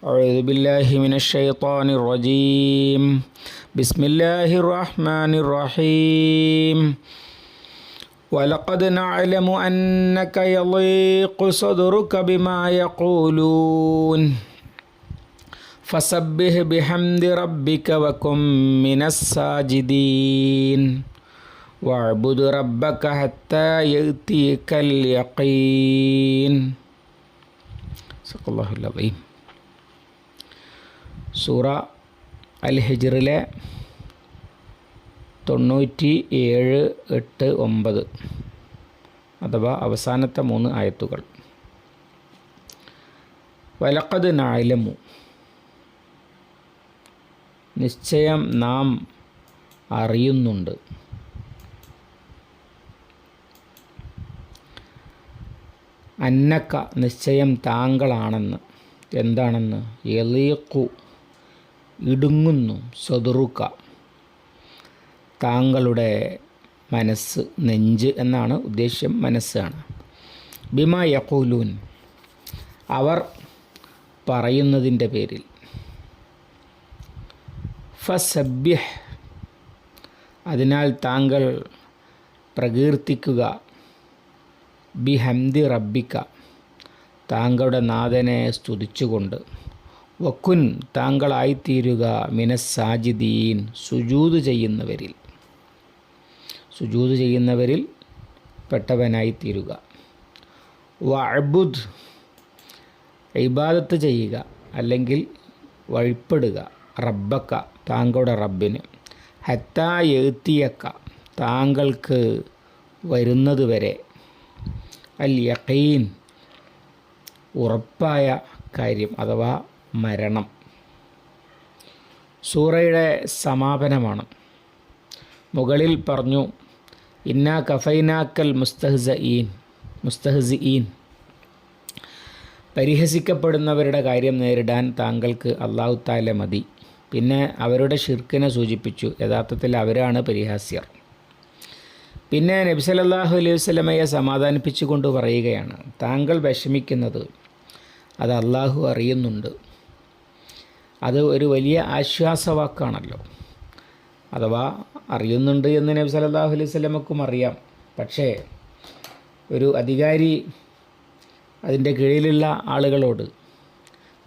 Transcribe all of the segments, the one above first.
أعوذ بالله من الشيطان الرجيم. بسم الله الرحمن الرحيم. ولقد نعلم أنك يضيق صدرك بما يقولون. فسبح بحمد ربك وكن من الساجدين. واعبد ربك حتى يأتيك اليقين. صدق الله العظيم. സൂറ അൽ ഹിജറിലെ തൊണ്ണൂറ്റി ഏഴ് എട്ട് ഒമ്പത് അഥവാ അവസാനത്തെ മൂന്ന് ആയത്തുകൾ. വലക്കത് നായലമു നിശ്ചയം നാം അറിയുന്നുണ്ട്. അന്നക്ക നിശ്ചയം താങ്കളാണെന്ന്. എന്താണെന്ന്? എലീക്കു ഇടുങ്ങുന്നു സ്വതുറുക്ക താങ്കളുടെ മനസ്സ് നെഞ്ച് എന്നാണ് ഉദ്ദേശ്യം മനസ്സാണ്. ബിമ യഖൂലൂൻ. അവർ പറയുന്നതിന്റെ പേരിൽ. ഫസബ്യഹ് അതിനാൽ താങ്കൾ പ്രകീർത്തിക്കുക. ബിഹംദി റബ്ബിക്ക താങ്കളുടെ നാഥനെ സ്തുതിച്ചുകൊണ്ട്. വക്കുൻ താങ്കളായിത്തീരുക മിനസാജിദീൻ സുജൂത് ചെയ്യുന്നവരിൽ. സുജൂത് ചെയ്യുന്നവരിൽ പെട്ടവനായിത്തീരുക. വഅബുദ് ഇബാദത്ത് ചെയ്യുക അല്ലെങ്കിൽ വഴിപ്പെടുക റബ്ബക്ക താങ്കളുടെ റബ്ബിന്. ഹത്താ എഴുത്തിയക്ക താങ്കൾക്ക് വരുന്നത് വരെ അൽ യഖീൻ ഉറപ്പായ കാര്യം അഥവാ മരണം. സൂറയുടെ സമാപനമാണ്. മുകളിൽ പറഞ്ഞു ഇന്ന കഫൈനാക്കൽ മുസ്തഹ്സീൻ ഈൻ പരിഹസിക്കപ്പെടുന്നവരുടെ കാര്യം നേരിടാൻ താങ്കൾക്ക് അള്ളാഹു താല മതി. പിന്നെ അവരുടെ ഷിർക്കിനെ സൂചിപ്പിച്ചു. യഥാർത്ഥത്തിൽ അവരാണ് പരിഹാസ്യർ. പിന്നെ നബിസലല്ലാഹു അലൈഹി വസ്ലമയെ സമാധാനിപ്പിച്ചുകൊണ്ട് പറയുകയാണ് താങ്കൾ വിഷമിക്കുന്നത് അത് അള്ളാഹു അറിയുന്നുണ്ട്. അത് ഒരു വലിയ ആശ്വാസവാക്കാണല്ലോ. അഥവാ അറിയുന്നുണ്ട് എന്ന് നബി സല്ലല്ലാഹു അലൈഹി സ്വലമക്കും അറിയാം. പക്ഷേ ഒരു അധികാരി അതിന്റെ കീഴിലുള്ള ആളുകളോട്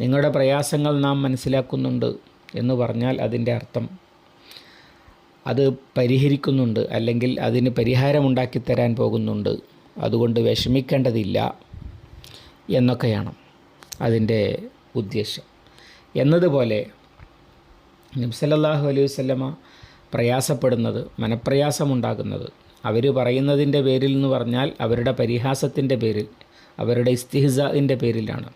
നിങ്ങളുടെ പ്രയാസങ്ങൾ നാം മനസ്സിലാക്കുന്നുണ്ട് എന്ന് പറഞ്ഞാൽ അതിന്റെ അർത്ഥം അത് പരിഹരിക്കുന്നുണ്ട് അല്ലെങ്കിൽ അതിന് പരിഹാരമുണ്ടാക്കി തരാൻ പോകുന്നുണ്ട്. അതുകൊണ്ട് വിഷമിക്കേണ്ടതില്ല എന്നൊക്കെയാണ് അതിന്റെ ഉദ്ദേശം. എന്നതുപോലെ നബ്സലല്ലാഹു അലൈഹി വല്ലമ പ്രയാസപ്പെടുന്നത് മനപ്രയാസമുണ്ടാകുന്നത്. അവർ പറയുന്നതിന്റെ പേരിൽ എന്ന് പറഞ്ഞാൽ അവരുടെ പരിഹാസത്തിന്റെ പേരിൽ അവരുടെ ഇസ്തിഹിസിന്റെ പേരിലാണ്.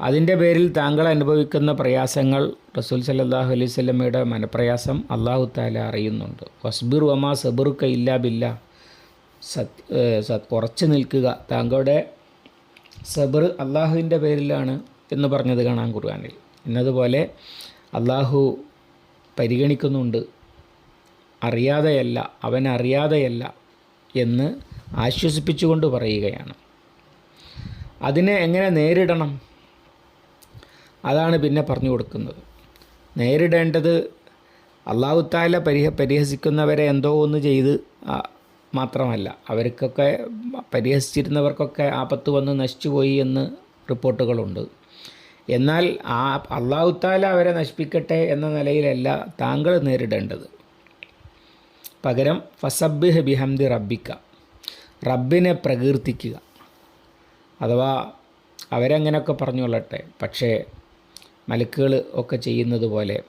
അതിന്റെ പേരിൽ താങ്കൾ അനുഭവിക്കുന്ന പ്രയാസങ്ങൾ റസൂൽ സല്ലാഹു അലൈഹി സ്വലമയുടെ മനപ്രയാസം അള്ളാഹു താല അറിയുന്നുണ്ട്. വസ്ബിർ വമാ സബുറുക്ക ഇല്ലാ ബില്ല. സത് സത് ഉറച്ചു നിൽക്കുക. താങ്കളുടെ സബർ അള്ളാഹുവിന്റെ പേരിലാണ് എന്ന് പറഞ്ഞത് കാണാൻ ഖുർആാനിൽ. എന്നതുപോലെ അള്ളാഹു പരിഗണിക്കുന്നുണ്ട്. അറിയാതെയല്ല അവൻ അറിയാതെയല്ല എന്ന് ആശ്വസിപ്പിച്ചുകൊണ്ട് പറയുകയാണ്. അതിനെ എങ്ങനെ നേരിടണം? അതാണ് പിന്നെ പറഞ്ഞു കൊടുക്കുന്നത്. നേരിടേണ്ടത് അള്ളാഹുത്താല പരിഹ പരിഹസിക്കുന്നവരെ എന്തോ ഒന്ന് ചെയ്ത് മാത്രമല്ല അവർക്കൊക്കെ പരിഹസിച്ചിരുന്നവർക്കൊക്കെ ആപത്ത് വന്ന് നശിച്ചുപോയി എന്ന് റിപ്പോർട്ടുകളുണ്ട്. എന്നാൽ ആ അള്ളാഹുത്താല അവരെ നശിപ്പിക്കട്ടെ എന്ന നിലയിലല്ല താങ്കൾ നേരിടേണ്ടത്. പകരം ഫസബ്ബിഹ് ബിഹംദി റബ്ബിക്ക. റബ്ബിനെ പ്രകീർത്തിക്കുക. അഥവാ അവരങ്ങനെയൊക്കെ പറഞ്ഞുകൊള്ളട്ടെ. പക്ഷേ മലക്കുകൾ ഒക്കെ ചെയ്യുന്നത് പോലെ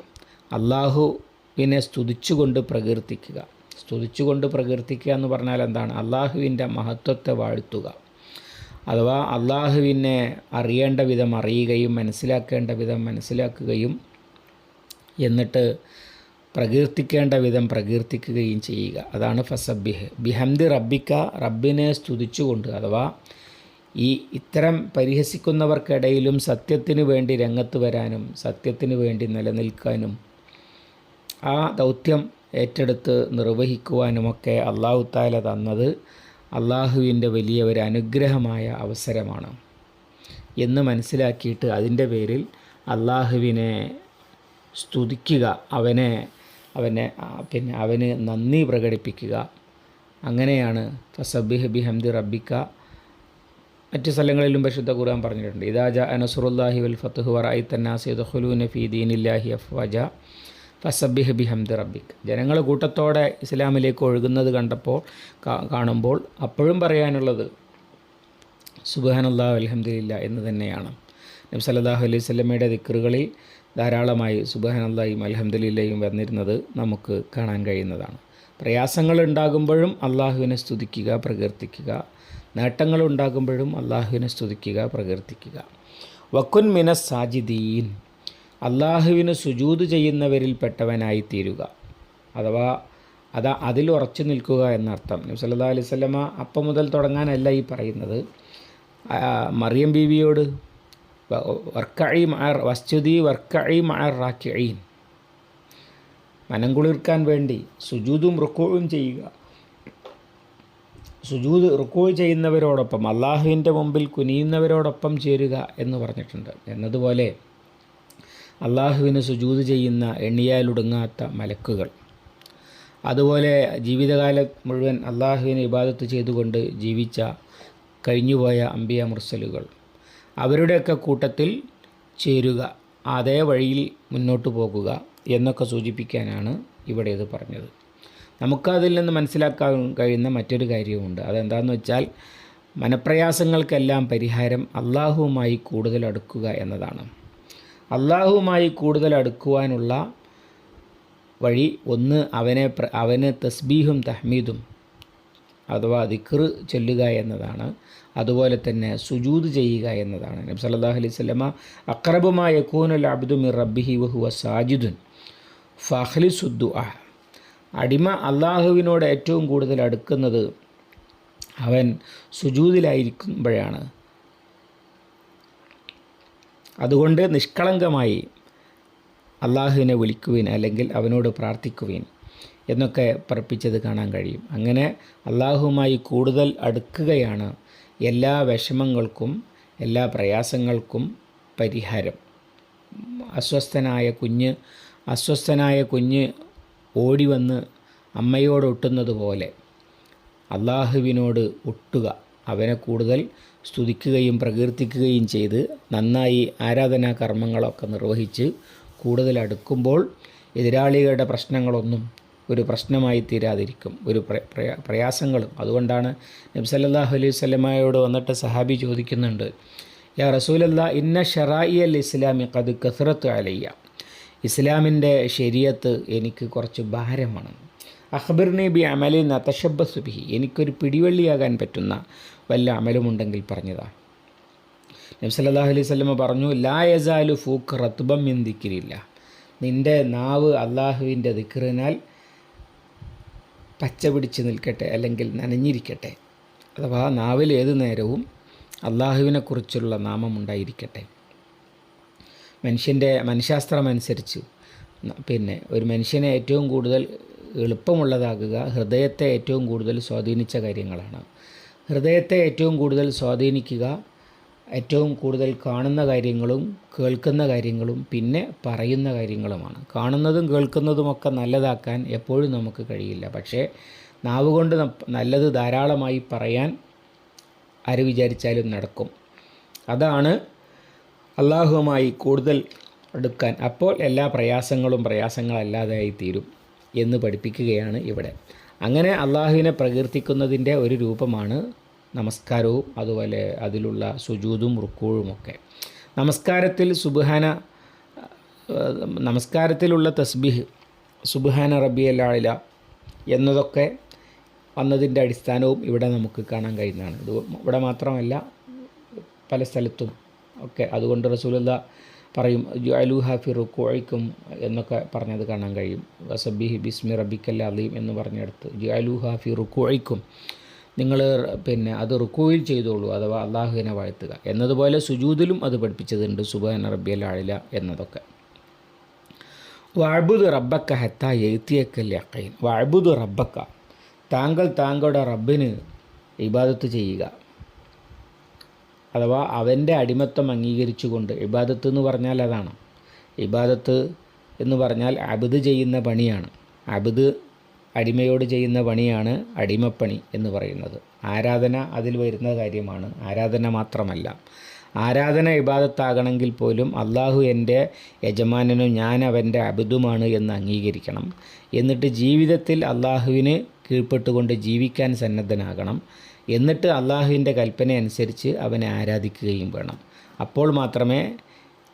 അള്ളാഹുവിനെ സ്തുതിച്ചുകൊണ്ട് പ്രകീർത്തിക്കുക. സ്തുതിച്ചുകൊണ്ട് പ്രകീർത്തിക്കുക എന്ന് പറഞ്ഞാൽ എന്താണ്? അള്ളാഹുവിന്റെ മഹത്വത്തെ വാഴ്ത്തുക. അഥവാ അള്ളാഹുവിനെ അറിയേണ്ട വിധം അറിയുകയും മനസ്സിലാക്കേണ്ട വിധം മനസ്സിലാക്കുകയും എന്നിട്ട് പ്രകീർത്തിക്കേണ്ട വിധം പ്രകീർത്തിക്കുകയും ചെയ്യുക. അതാണ് ഫസബിഹ് ബിഹംദി റബ്ബിക്ക റബ്ബിനെ സ്തുതിച്ചുകൊണ്ട് അഥവാ ഈ ഇത്തരം പരിഹസിക്കുന്നവർക്കിടയിലും സത്യത്തിനു വേണ്ടി രംഗത്ത് വരാനും സത്യത്തിനു വേണ്ടി നിലനിൽക്കാനും ആ ദൗത്യം ഏറ്റെടുത്ത് നിർവഹിക്കുവാനുമൊക്കെ അള്ളാഹു താല തന്നത് അള്ളാഹുവിന്റെ വലിയ ഒരു അനുഗ്രഹമായ അവസരമാണ്. എന്ന് മനസ്സിലാക്കിയിട്ട് അതിന്റെ പേരിൽ അള്ളാഹുവിനെ സ്തുതിക്കുക അവനെ അവനെ പിന്നെ അവന് നന്ദി പ്രകടിപ്പിക്കുക. അങ്ങനെയാണ് ഫസബിഹ് ബിഹംദി റബ്ബിക്ക മറ്റ് സ്ഥലങ്ങളിലും പരിശുദ്ധ ഖുർആൻ പറഞ്ഞിട്ടുണ്ട്. ഇദാജ അനസുറുല്ലാഹി വൽ ഫത്തുഹു വറായി തന്നാസ് യദ്ഖുലൂന ഫീ ദീനില്ലാഹി അഫ്വജ. ഫസബിഹ് ബിഹംദി റബിക് ജനങ്ങൾ കൂട്ടത്തോടെ ഇസ്ലാമിലേക്ക് ഒഴുകുന്നത് കണ്ടപ്പോൾ കാണുമ്പോൾ അപ്പോഴും പറയാനുള്ളത് സുബാനല്ലാഹു അലഹമില്ല എന്ന് തന്നെയാണ്. നബി സല്ലല്ലാഹു അലൈഹി സ്വലമയുടെ ദിക്കറുകളിൽ ധാരാളമായി സുബാനല്ലായും അലഹമില്ലയും വന്നിരുന്നത് നമുക്ക് കാണാൻ കഴിയുന്നതാണ്. പ്രയാസങ്ങൾ ഉണ്ടാകുമ്പോഴും അള്ളാഹുവിനെ സ്തുതിക്കുക പ്രകീർത്തിക്കുക. നേട്ടങ്ങൾ ഉണ്ടാകുമ്പോഴും അള്ളാഹുവിനെ സ്തുതിക്കുക പ്രകീർത്തിക്കുക. വക്കുൻ മിന സാജിദീൻ. അള്ളാഹുവിന് സുജൂത് ചെയ്യുന്നവരിൽപ്പെട്ടവനായി തീരുക അഥവാ അതാ അതിൽ ഉറച്ചു നിൽക്കുക എന്നർത്ഥം. നബി സല്ലല്ലാഹു അലൈഹി വസല്ലമ അപ്പം മുതൽ തുടങ്ങാനല്ല ഈ പറയുന്നത്. മറിയം ബീവിയോട് വർക്കഴി മഴ വസ്തുതി വർക്കഴി റാക്കിഴീൻ മനം കുളിർക്കാൻ വേണ്ടി സുജൂതും റുക്കോഴും ചെയ്യുക. സുജൂത് റുക്കോ ചെയ്യുന്നവരോടൊപ്പം അള്ളാഹുവിന്റെ മുമ്പിൽ കുനിയുന്നവരോടൊപ്പം ചേരുക എന്ന് പറഞ്ഞിട്ടുണ്ട്. എന്നതുപോലെ അള്ളാഹുവിന് സുജൂത് ചെയ്യുന്ന എണ്ണിയാലൊടുങ്ങാത്ത മലക്കുകൾ. അതുപോലെ ജീവിതകാലം മുഴുവൻ അള്ളാഹുവിനെ ഇബാദത്ത് ചെയ്തുകൊണ്ട് ജീവിച്ച കഴിഞ്ഞുപോയ അമ്പിയ മുർസലുകൾ. അവരുടെയൊക്കെ കൂട്ടത്തിൽ ചേരുക അതേ വഴിയിൽ മുന്നോട്ട് പോകുക എന്നൊക്കെ സൂചിപ്പിക്കാനാണ് ഇവിടെ ഇത് പറഞ്ഞത്. നമുക്കതിൽ നിന്ന് മനസ്സിലാക്കാൻ കഴിയുന്ന മറ്റൊരു കാര്യവുമുണ്ട്. അതെന്താണെന്ന് വെച്ചാൽ മനപ്രയാസങ്ങൾക്കെല്ലാം പരിഹാരം അള്ളാഹുവുമായി കൂടുതൽ അടുക്കുക എന്നതാണ്. അള്ളാഹുവുമായി കൂടുതൽ അടുക്കുവാനുള്ള വഴി ഒന്ന് അവനെ അവന് തസ്ബീഹും തഹ്മീദും അഥവാ ദിക്ർ ചൊല്ലുക എന്നതാണ്. അതുപോലെ തന്നെ സുജൂദ് ചെയ്യുക എന്നതാണ്. നബി സല്ലല്ലാഹു അലൈഹി വസല്ലമ അക്രബുമായ യകൂനുൽ അബ്ദു മിർ റബ്ബിഹി വഹുവ സാജിദുൻ ഫഹ്ലി സുദ്ദു അഹ് അടിമ അള്ളാഹുവിനോട് ഏറ്റവും കൂടുതൽ അടുക്കുന്നത് അവൻ സുജൂദിലായിരിക്കുമ്പോഴാണ് അതുകൊണ്ട് നിഷ്കളങ്കമായി അള്ളാഹുവിനെ വിളിക്കുവിൻ അല്ലെങ്കിൽ അവനോട് പ്രാർത്ഥിക്കുവിൻ എന്നൊക്കെ പറപ്പിച്ചത് കാണാൻ കഴിയും. അങ്ങനെ അള്ളാഹുവുമായി കൂടുതൽ അടുക്കുകയാണ് എല്ലാ വിഷമങ്ങൾക്കും എല്ലാ പ്രയാസങ്ങൾക്കും പരിഹാരം. അസ്വസ്ഥനായ കുഞ്ഞ് അസ്വസ്ഥനായ കുഞ്ഞ് ഓടിവന്ന് അമ്മയോട് ഒട്ടുന്നത് പോലെ അള്ളാഹുവിനോട് ഒട്ടുക. അവനെ കൂടുതൽ സ്തുതിക്കുകയും പ്രകീർത്തിക്കുകയും ചെയ്ത് നന്നായി ആരാധനാ കർമ്മങ്ങളൊക്കെ നിർവഹിച്ച് കൂടുതൽ അടുക്കുമ്പോൾ എതിരാളികളുടെ പ്രശ്നങ്ങളൊന്നും ഒരു പ്രശ്നമായി തീരാതിരിക്കും. ഒരു പ്ര- പ്രയാ പ്രയാസങ്ങളും. അതുകൊണ്ടാണ് നബ്സല്ലാഹു അലൈഹി വസല്ലമയോട് വന്നിട്ട് സഹാബി ചോദിക്കുന്നുണ്ട് യാ റസൂലല്ല ഇന്ന ഷറായി അൽ ഇസ്ലാമി കത് കസറത്ത് അലയ്യ. ഇസ്ലാമിന്റെ ശരീരത്ത് എനിക്ക് കുറച്ച് ഭാരമാണ്. അഖബിർനി ബി അമലി നതശബ്ബസ് ബിഹി. എനിക്കൊരു പിടിവള്ളിയാകാൻ പറ്റുന്ന വല്ല അമലുമുണ്ടെങ്കിൽ പറഞ്ഞതാ. നബി സല്ലല്ലാഹു അലൈഹി വസല്ലമ പറഞ്ഞു ലാ യസാലു ഫൂക്ക് റത്തുബം മിൻ ദിക്രില്ല. നിന്റെ നാവ് അള്ളാഹുവിന്റെ ദിക്റിനാൽ പച്ച പിടിച്ച് നിൽക്കട്ടെ അല്ലെങ്കിൽ നനഞ്ഞിരിക്കട്ടെ. അഥവാ നാവിൽ ഏതു നേരവും അള്ളാഹുവിനെക്കുറിച്ചുള്ള നാമം ഉണ്ടായിരിക്കട്ടെ. മനുഷ്യന്റെ മനഃശാസ്ത്രമനുസരിച്ച് പിന്നെ ഒരു മനുഷ്യനെ ഏറ്റവും കൂടുതൽ എളുപ്പമുള്ളതാകുക ഹൃദയത്തെ ഏറ്റവും കൂടുതൽ സ്വാധീനിച്ച കാര്യങ്ങളാണ്. ഹൃദയത്തെ ഏറ്റവും കൂടുതൽ സ്വാധീനിക്കുക ഏറ്റവും കൂടുതൽ കാണുന്ന കാര്യങ്ങളും കേൾക്കുന്ന കാര്യങ്ങളും പിന്നെ പറയുന്ന കാര്യങ്ങളുമാണ്. കാണുന്നതും കേൾക്കുന്നതുമൊക്കെ നല്ലതാക്കാൻ എപ്പോഴും നമുക്ക് കഴിയില്ല. പക്ഷേ നാവ് കൊണ്ട് നല്ലത് ധാരാളമായി പറയാൻ ആര് വിചാരിച്ചാലും നടക്കും. അതാണ് അള്ളാഹുവുമായി കൂടുതൽ അടുക്കാൻ. അപ്പോൾ എല്ലാ പ്രയാസങ്ങളും പ്രയാസങ്ങളല്ലാതായി തീരും എന്ന് പഠിപ്പിക്കുകയാണ് ഇവിടെ. അങ്ങനെ അള്ളാഹുവിനെ പ്രകീർത്തിക്കുന്നതിന്റെ ഒരു രൂപമാണ് നമസ്കാരവും അതുപോലെ അതിലുള്ള സുജൂതും റുക്കൂഴുമൊക്കെ നമസ്കാരത്തിൽ സുബഹാന നമസ്കാരത്തിലുള്ള തസ്ബിഹ് സുബാന റബിയല്ലാളില എന്നതൊക്കെ വന്നതിന്റെ അടിസ്ഥാനവും ഇവിടെ നമുക്ക് കാണാൻ കഴിയുന്നതാണ്. ഇത് ഇവിടെ മാത്രമല്ല പല സ്ഥലത്തും ഒക്കെ. അതുകൊണ്ട് റസൂലുള്ള പറയും ജുഅലു ഹാഫി റുക്കോഴിക്കും എന്നൊക്കെ പറഞ്ഞത് കാണാൻ കഴിയും. വസബിഹി ബിസ്മി റബിക്കല്ല അലീം എന്ന് പറഞ്ഞെടുത്ത് ജുഅലു ഹാഫി റുക്കോഴിക്കും നിങ്ങൾ പിന്നെ അത് റുക്കോയിൽ ചെയ്തോളൂ അഥവാ അള്ളാഹുവിനെ വാഴ്ത്തുക. എന്നതുപോലെ സുജൂദിലും അത് പഠിപ്പിച്ചതുണ്ട് സുബാന റബ്ബിയൽ ആളില എന്നതൊക്കെ. വാഴ്ബുദ് റബ്ബക്ക ഹത്ത എഴുത്തിയക്കൽ യക്കൈൻ വാഴ്ബുദ് റബ്ബക്ക താങ്കൾ താങ്കളുടെ റബ്ബിന് ഇബാദത്ത് ചെയ്യുക അഥവാ അവന്റെ അടിമത്തം അംഗീകരിച്ചുകൊണ്ട് ഇബാദത്ത് എന്ന് പറഞ്ഞാൽ അതാണ്. ഇബാദത്ത് എന്ന് പറഞ്ഞാൽ അബിദ് ചെയ്യുന്ന പണിയാണ്. അബിദ് അടിമയോട് ചെയ്യുന്ന പണിയാണ് അടിമപ്പണി എന്ന് പറയുന്നത്. ആരാധന അതിൽ വരുന്ന കാര്യമാണ്. ആരാധന മാത്രമല്ല. ആരാധന ഇബാദത്താകണമെങ്കിൽ പോലും അള്ളാഹു എന്റെ യജമാനനും ഞാൻ അവന്റെ അബിദുമാണ് എന്ന് അംഗീകരിക്കണം. എന്നിട്ട് ജീവിതത്തിൽ അള്ളാഹുവിന് കീഴ്പ്പെട്ടുകൊണ്ട് ജീവിക്കാൻ സന്നദ്ധനാകണം. എന്നിട്ട് അള്ളാഹുവിന്റെ കൽപ്പന അനുസരിച്ച് അവനെ ആരാധിക്കുകയും വേണം. അപ്പോൾ മാത്രമേ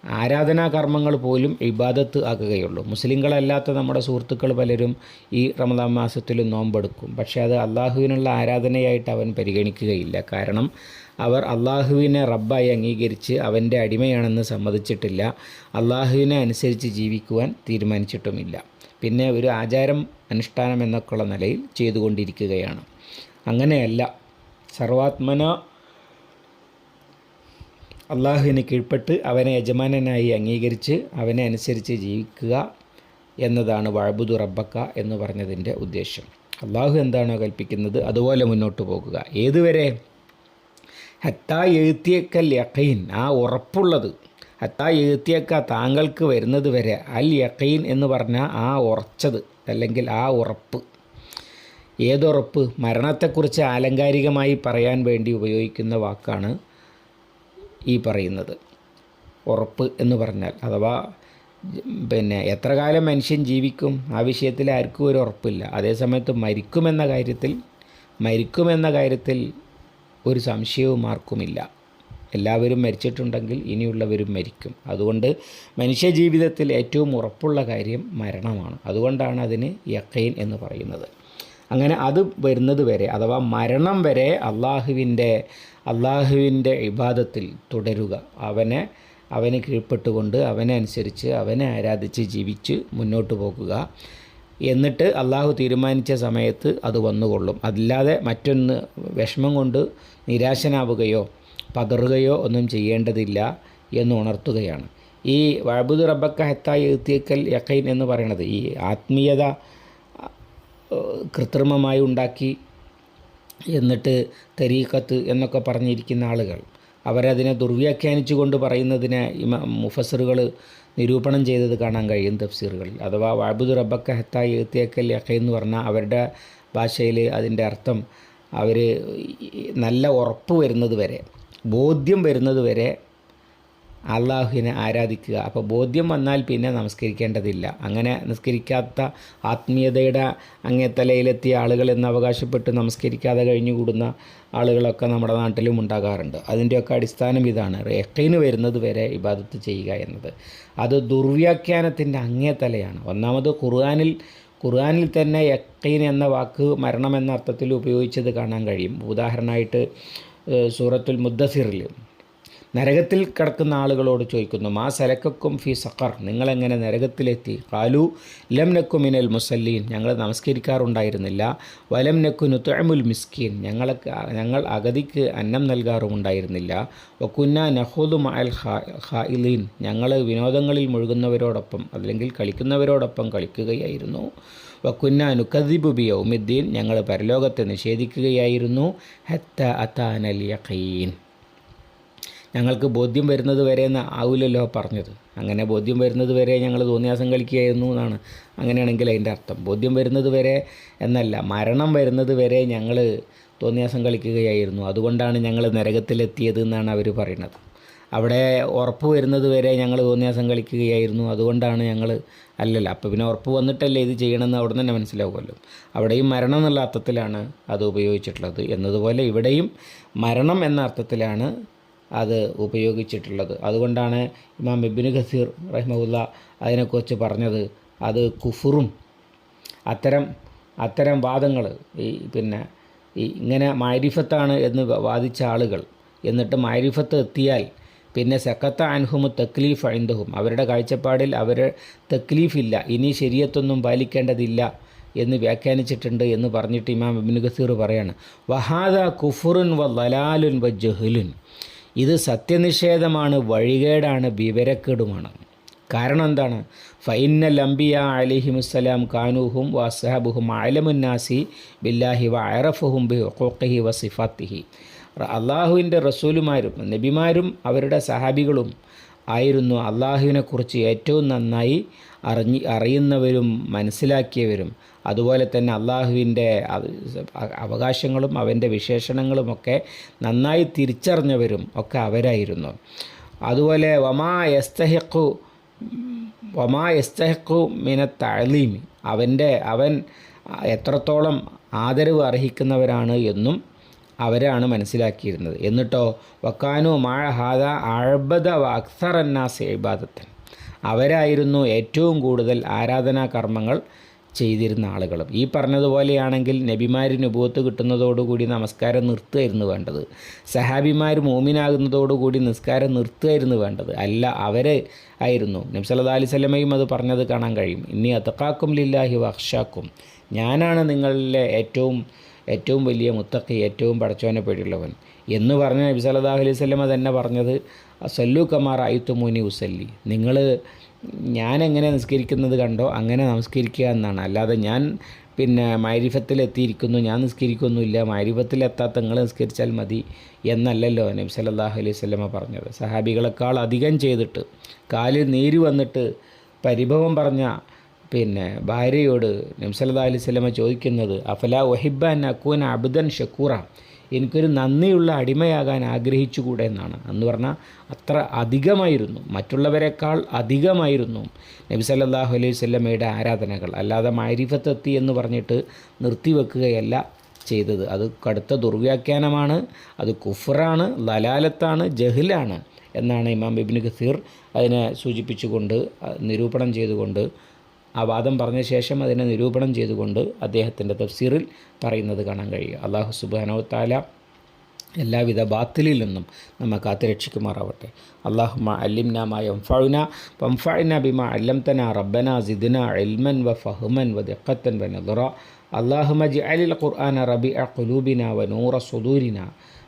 ആരാധനാ കർമ്മങ്ങൾ പോലും ഇബാദത്ത് ആക്കുകയുള്ളൂ മുസ്ലിങ്ങളല്ലാത്ത നമ്മുടെ സുഹൃത്തുക്കൾ പലരും ഈ റമദാൻ മാസത്തിൽ നോമ്പെടുക്കും. പക്ഷേ അത് അള്ളാഹുവിനുള്ള ആരാധനയായിട്ട് അവൻ പരിഗണിക്കുകയില്ല. കാരണം അവർ അള്ളാഹുവിനെ റബ്ബായി അംഗീകരിച്ച് അവന്റെ അടിമയാണെന്ന് സമ്മതിച്ചിട്ടില്ല. അള്ളാഹുവിനെ അനുസരിച്ച് ജീവിക്കുവാൻ തീരുമാനിച്ചിട്ടുമില്ല. പിന്നെ ഒരു ആചാരം അനുഷ്ഠാനം എന്നൊക്കെയുള്ള നിലയിൽ ചെയ്തുകൊണ്ടിരിക്കുകയാണ്. അങ്ങനെയല്ല. സർവാത്മന അള്ളാഹുവിന് കീഴ്പ്പെട്ട് അവനെ യജമാനനായി അംഗീകരിച്ച് അവനെ അനുസരിച്ച് ജീവിക്കുക എന്നതാണ് വഴബുദു റബ്ബക്ക എന്ന് പറഞ്ഞതിന്റെ ഉദ്ദേശം. അള്ളാഹു എന്താണോ കൽപ്പിക്കുന്നത്? അതുപോലെ മുന്നോട്ട് പോകുക. ഏതുവരെ? ഹത്താ എഴുത്തിയക്കൽ യക്കൈൻ ആ ഉറപ്പുള്ളത്. ഹത്താ എഴുത്തിയക്ക താങ്കൾക്ക് വരുന്നത് വരെ അൽ യക്കൈൻ എന്ന് പറഞ്ഞാൽ ആ ഉറച്ചത് അല്ലെങ്കിൽ ആ ഉറപ്പ്. ഏതുറപ്പ് മരണത്തെക്കുറിച്ച് ആലങ്കാരികമായി പറയാൻ വേണ്ടി ഉപയോഗിക്കുന്ന വാക്കാണ് ഈ പറയുന്നത്. ഉറപ്പ് എന്ന് പറഞ്ഞാൽ അഥവാ പിന്നെ എത്ര കാലം മനുഷ്യൻ ജീവിക്കും ആ വിഷയത്തിൽ ആർക്കും ഒരു ഉറപ്പില്ല. അതേസമയത്ത് മരിക്കുമെന്ന കാര്യത്തിൽ മരിക്കുമെന്ന കാര്യത്തിൽ ഒരു സംശയവും ആർക്കുമില്ല. എല്ലാവരും മരിച്ചിട്ടുണ്ടെങ്കിൽ ഇനിയുള്ളവരും മരിക്കും. അതുകൊണ്ട് മനുഷ്യ ജീവിതത്തിൽ ഏറ്റവും ഉറപ്പുള്ള കാര്യം മരണമാണ്. അതുകൊണ്ടാണ് അതിന് യക്കൈൻ എന്ന് പറയുന്നത്. അങ്ങനെ അത് വരുന്നത് വരെ അഥവാ മരണം വരെ അള്ളാഹുവിന്റെ അള്ളാഹുവിന്റെ ഇബാദത്തിൽ തുടരുക. അവനെ അവന് കീഴ്പ്പെട്ടുകൊണ്ട് അവനെ അനുസരിച്ച് അവനെ ആരാധിച്ച് ജീവിച്ച് മുന്നോട്ട് പോകുക. എന്നിട്ട് അള്ളാഹു തീരുമാനിച്ച സമയത്ത് അത് വന്നുകൊള്ളും. അതില്ലാതെ മറ്റൊന്ന് വിഷമം കൊണ്ട് നിരാശനാവുകയോ പതറുകയോ ഒന്നും ചെയ്യേണ്ടതില്ല എന്ന് ഉണർത്തുകയാണ്. ഈ വഴബുദ് റബ്ബക്ക ഹത്തായി എത്തിയക്കൽ യക്കൈൻ എന്ന് പറയുന്നത് ഈ ആത്മീയത കൃത്രിമമായി ഉണ്ടാക്കി എന്നിട്ട് തരീക്കത്ത് എന്നൊക്കെ പറഞ്ഞിരിക്കുന്ന ആളുകൾ. അവരതിനെ ദുർവ്യാഖ്യാനിച്ചുകൊണ്ട് പറയുന്നതിനെ ഇമ മുഫസറുകൾ നിരൂപണം ചെയ്തത് കാണാൻ കഴിയും തഫ്സീറുകളിൽ. അഥവാ വാബുദ് റബ്ബക്ക ഹത്തായി എത്തിയക്കൽ യക്ക എന്ന് പറഞ്ഞാൽ അവരുടെ ഭാഷയിൽ അതിന്റെ അർത്ഥം അവർ നല്ല ഉറപ്പ് വരുന്നത് വരെ ബോധ്യം വരുന്നത് വരെ അള്ളാഹുവിനെ ആരാധിക്കുക. അപ്പോൾ ബോധ്യം വന്നാൽ പിന്നെ നമസ്കരിക്കേണ്ടതില്ല. അങ്ങനെ നിസ്കരിക്കാത്ത ആത്മീയതയുടെ അങ്ങേത്തലയിലെത്തിയ ആളുകൾ എന്ന് അവകാശപ്പെട്ട് നമസ്കരിക്കാതെ കഴിഞ്ഞുകൂടുന്ന ആളുകളൊക്കെ നമ്മുടെ നാട്ടിലും ഉണ്ടാകാറുണ്ട്. അതിന്റെയൊക്കെ അടിസ്ഥാനം ഇതാണ്. റേഖയിന് വരുന്നത് വരെ ഇബാദത്ത് ചെയ്യുക എന്നത്. അത് ദുർവ്യാഖ്യാനത്തിന്റെ അങ്ങേത്തലയാണ്. ഒന്നാമത് ഖുർആാനിൽ ഖുർആാനിൽ തന്നെ യക്കൈൻ എന്ന വാക്ക് മരണം എന്ന അർത്ഥത്തിൽ ഉപയോഗിച്ചത് കാണാൻ കഴിയും. ഉദാഹരണമായിട്ട് സൂറത്തുൽ മുദ്ദസിറിൽ നരകത്തിൽ കിടക്കുന്ന ആളുകളോട് ചോദിക്കുന്നു മാ സലക്കും ഫി സഖർ? നിങ്ങളെങ്ങനെ നരകത്തിലെത്തി? കാലു ലം നക്കു മിനൽ മുസല്ലീൻ. ഞങ്ങൾ നമസ്കരിക്കാറുണ്ടായിരുന്നില്ല. വലം നക്കു നുത്തമുൽ മിസ്കീൻ. ഞങ്ങളെ ഞങ്ങൾ അഗതിക്ക് അന്നം നൽകാറുമുണ്ടായിരുന്നില്ല. വക്കുന്ന നഹൂദു മഅൽ ഖായിലീൻ ഞങ്ങൾ വിനോദങ്ങളിൽ മുഴുകുന്നവരോടൊപ്പം അല്ലെങ്കിൽ കളിക്കുന്നവരോടൊപ്പം കളിക്കുകയായിരുന്നു. വക്കുന്ന അനുക്കദിബു ബി യൗമിദ്ദീൻ. ഞങ്ങൾ പരലോകത്തെ നിഷേധിക്കുകയായിരുന്നു. ഹത്ത അത്താനൽ യഖീൻ. ഞങ്ങൾക്ക് ബോധ്യം വരുന്നത് വരെ എന്ന് ആവില്ലല്ലോ പറഞ്ഞത്. അങ്ങനെ ബോധ്യം വരുന്നത് വരെ ഞങ്ങൾ തോന്നിയാസം കളിക്കുകയായിരുന്നു എന്നാണ് അങ്ങനെയാണെങ്കിൽ അതിന്റെ അർത്ഥം. ബോധ്യം വരുന്നത് വരെ എന്നല്ല മരണം വരുന്നത് വരെ ഞങ്ങൾ തോന്നിയാസം കളിക്കുകയായിരുന്നു. അതുകൊണ്ടാണ് ഞങ്ങൾ നരകത്തിലെത്തിയത് എന്നാണ് അവർ പറയുന്നത്. അവിടെ ഉറപ്പ് വരുന്നത് വരെ ഞങ്ങൾ തോന്നിയാസം കളിക്കുകയായിരുന്നു. അതുകൊണ്ടാണ് ഞങ്ങൾ അല്ലല്ല അപ്പോൾ പിന്നെ ഉറപ്പ് വന്നിട്ടല്ലേ ഇത് ചെയ്യണമെന്ന് അവിടെ തന്നെ മനസ്സിലാവുമല്ലോ. അവിടെയും മരണം എന്നുള്ള അർത്ഥത്തിലാണ് അത് ഉപയോഗിച്ചിട്ടുള്ളത്. എന്നതുപോലെ ഇവിടെയും മരണം എന്ന അർത്ഥത്തിലാണ് അത് ഉപയോഗിച്ചിട്ടുള്ളത്. അതുകൊണ്ടാണ് ഇമാം ഇബിന് ഖസീർ റഹ്മുല്ല അതിനെക്കുറിച്ച് പറഞ്ഞത്. അത് കുഫുറും അത്തരം അത്തരം വാദങ്ങൾ ഈ പിന്നെ ഈ ഇങ്ങനെ മാരിഫത്താണ് എന്ന് വാദിച്ച ആളുകൾ. എന്നിട്ട് മാരിഫത്ത് എത്തിയാൽ പിന്നെ സക്കത്ത അൻഹുമു തക്ലീഫ് അഴിന്തഹും അവരുടെ കാഴ്ചപ്പാടിൽ അവർ തക്ലീഫില്ല. ഇനി ശരിയത്തൊന്നും പാലിക്കേണ്ടതില്ല എന്ന് വ്യാഖ്യാനിച്ചിട്ടുണ്ട് എന്ന് പറഞ്ഞിട്ട് ഇമാം ഇബിൻ ഖസീർ പറയാണ്. വഹാദ കുഫുറുൻ വ ലലാലുൻ വ ജഹ്ലുൻ. ഇത് സത്യനിഷേധമാണ് വഴികേടാണ് വിവരക്കേടുമാണ്. കാരണം എന്താണ്? ഫൈനൽ ലംബിയ അലിഹിമുസ്സലാം കാനൂഹും വസഹബുഹും അലമുന്നാസി ബില്ലാഹി വ അറഫുഹും ബി ഒക്കോഹി വ സിഫാത്തിഹി. അള്ളാഹുവിന്റെ റസൂലുമാരും നബിമാരും അവരുടെ സഹാബികളും ആയിരുന്നു അള്ളാഹുവിനെക്കുറിച്ച് ഏറ്റവും നന്നായി അറിഞ്ഞ് അറിയുന്നവരും മനസ്സിലാക്കിയവരും അതുപോലെ തന്നെ അള്ളാഹുവിന്റെ അവകാശങ്ങളും അവന്റെ വിശേഷണങ്ങളുമൊക്കെ നന്നായി തിരിച്ചറിഞ്ഞവരും ഒക്കെ അവരായിരുന്നു. അതുപോലെ വമാ യസ്തഹിഖു വമാ യസ്തഹിഖു മിന തഴലീമി അവന്റെ അവൻ എത്രത്തോളം ആദരവ് അർഹിക്കുന്നവരാണ് എന്നും അവരാണ് മനസ്സിലാക്കിയിരുന്നത്. എന്നിട്ടോ വക്കാനു മാഴ ഹാദ അഴബദ അക്സറന്നാസ് ഇബാദത്തൻ. അവരായിരുന്നു ഏറ്റവും കൂടുതൽ ആരാധനാ കർമ്മങ്ങൾ ചെയ്തിരുന്ന ആളുകളും. ഈ പറഞ്ഞതുപോലെയാണെങ്കിൽ നബിമാരിന് നുപൂത്ത് കിട്ടുന്നതോടുകൂടി നമസ്കാരം നിർത്തുകയായിരുന്നു വേണ്ടത്. സഹാബിമാർ മോമിനാകുന്നതോടുകൂടി നിസ്കാരം നിർത്തുകയായിരുന്നു വേണ്ടത്. അല്ല അവരെ ആയിരുന്നു. നബ്സല്ലാ അലൈഹി സ്വലമയും അത് പറഞ്ഞത് കാണാൻ കഴിയും. ഇനി അതക്കാക്കും ലില്ലാഹി വഹ്ഷാക്കും ഞാനാണ് നിങ്ങളിലെ ഏറ്റവും ഏറ്റവും വലിയ മുത്തക്കി ഏറ്റവും പടച്ചോനെ പേടിയുള്ളവൻ. എന്ന് പറഞ്ഞ നബി സല്ലല്ലാഹു അലൈഹി സ്വലമ തന്നെ പറഞ്ഞത് സല്ലു കമാർ മുനി ഉസല്ലി. നിങ്ങൾ ഞാൻ എങ്ങനെ നിസ്കരിക്കുന്നത് കണ്ടോ അങ്ങനെ നമസ്കരിക്കുക എന്നാണ്. അല്ലാതെ ഞാൻ പിന്നെ മാരിഫത്തിലെത്തിയിരിക്കുന്നു ഞാൻ നിസ്കരിക്കൊന്നുമില്ല. മാരിഫത്തിലെത്താത്ത നിങ്ങൾ നിസ്കരിച്ചാൽ മതി എന്നല്ലല്ലോ നബി സല്ലല്ലാഹു അലൈഹി സ്വലമ പറഞ്ഞത്. സഹാബികളെക്കാൾ അധികം ചെയ്തിട്ട് കാലിൽ നീര് വന്നിട്ട് പരിഭവം പറഞ്ഞ പിന്നെ ഭാര്യയോട് നബ്സല്ലാ അലൈഹി സ്വലമ ചോദിക്കുന്നത് അഫല ഒഹിബാൻ അക്കൂൻ അബ്ദൻ ഷക്കൂറ? എനിക്കൊരു നന്ദിയുള്ള അടിമയാകാൻ ആഗ്രഹിച്ചുകൂടെ എന്നാണ്. എന്ന് പറഞ്ഞാൽ അത്ര അധികമായിരുന്നു. മറ്റുള്ളവരെക്കാൾ അധികമായിരുന്നു നബി സല്ലാഹു അലൈഹി സ്വല്ലമ്മയുടെ ആരാധനകൾ. അല്ലാതെ മാരിഫത്തെത്തി എന്ന് പറഞ്ഞിട്ട് നിർത്തിവെക്കുകയല്ല ചെയ്തത്. അത് കടുത്ത ദുർവ്യാഖ്യാനമാണ് അത് കുഫറാണ് ലലാലത്താണ് ജഹിലാണ് എന്നാണ് ഇമാം ബിബിൻ ഖസീർ അതിനെ സൂചിപ്പിച്ചുകൊണ്ട് നിരൂപണം ചെയ്തുകൊണ്ട് ആ വാദം പറഞ്ഞ ശേഷം അതിനെ നിരൂപണം ചെയ്തുകൊണ്ട് അദ്ദേഹത്തിന്റെ തഫ്സീറിൽ പറയുന്നത് കാണാൻ കഴിയും അള്ളാഹു സുബാനോ താല എല്ലാവിധ ബാത്തിലിൽ നിന്നും നമ്മെ കാത്തുരക്ഷിക്കുമാറാവട്ടെ അള്ളാഹുമ അല്ലിംന മംഫഴുന വംഫഴുന ബിമ അല്ലംതന. റബ്ബന സിദ്ന അൽമൻ വ ഫഹുമൻ വ ദക്കത്തൻ വ നദറ. അള്ളാഹുമ അലിൽ ഖുർആന റബി അ കുലൂബിന വ നൂറ സുദൂരിന.